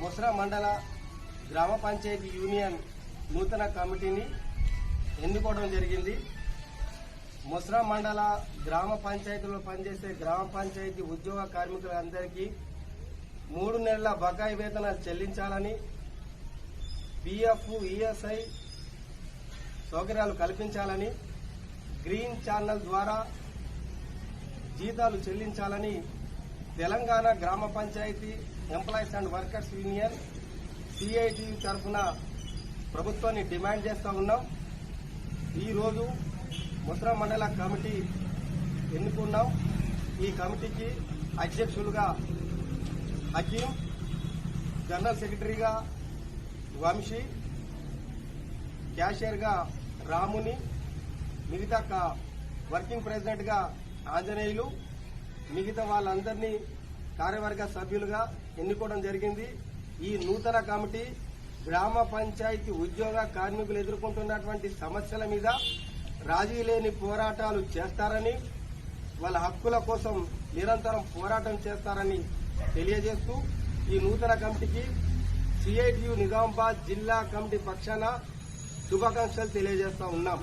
ముసరా మండల గ్రామ పంచాయతీ యూనియన్ నూతన కమిటీని ఎన్నుకోవడం జరిగింది. ముసరా మండల గ్రామ పంచాయతీలో పనిచేసే గ్రామ పంచాయతీ ఉద్యోగ కార్మికులందరికీ మూడు నెలల బకాయి వేతనాలు చెల్లించాలని పిఎఫ్ ఈఎస్ఐ సౌకర్యాలు కల్పించాలని గ్రీన్ ఛానల్ ద్వారా జీతాలు చెల్లించాలని తెలంగాణ గ్రామ panchayat employees and workers union CIT తరఫున ప్రభుత్వాన్ని డిమాండ్ చేస్తూ ఉన్నాం. ఈరోజు ముసరా మండల కమిటీ ఎన్నుకున్నాం. ఈ కమిటీకి అధ్యక్షులుగా హకీం జనరల్ సెక్రటరీగా వంశీ క్యాషియర్గా రాముని మిగతా వర్కింగ్ ప్రెసిడెంట్గా ఆంజనేయులు మిగతా వాళ్ళందరినీ కార్యవర్గ సభ్యులుగా ఎన్నుకోవడం జరిగింది. ఈ నూతన కమిటీ గ్రామ పంచాయతీ ఉద్యోగ కార్మికులు ఎదుర్కొంటున్నటువంటి సమస్యల మీద రాజీ లేని పోరాటాలు చేస్తారని వాళ్ళ హక్కుల కోసం నిరంతరం పోరాటం చేస్తారని తెలియజేస్తూ ఈ నూతన కమిటీకి సిఐటియు నిజామాబాద్ జిల్లా కమిటీ పక్షాన శుభాకాంక్షలు తెలియజేస్తా ఉన్నాం.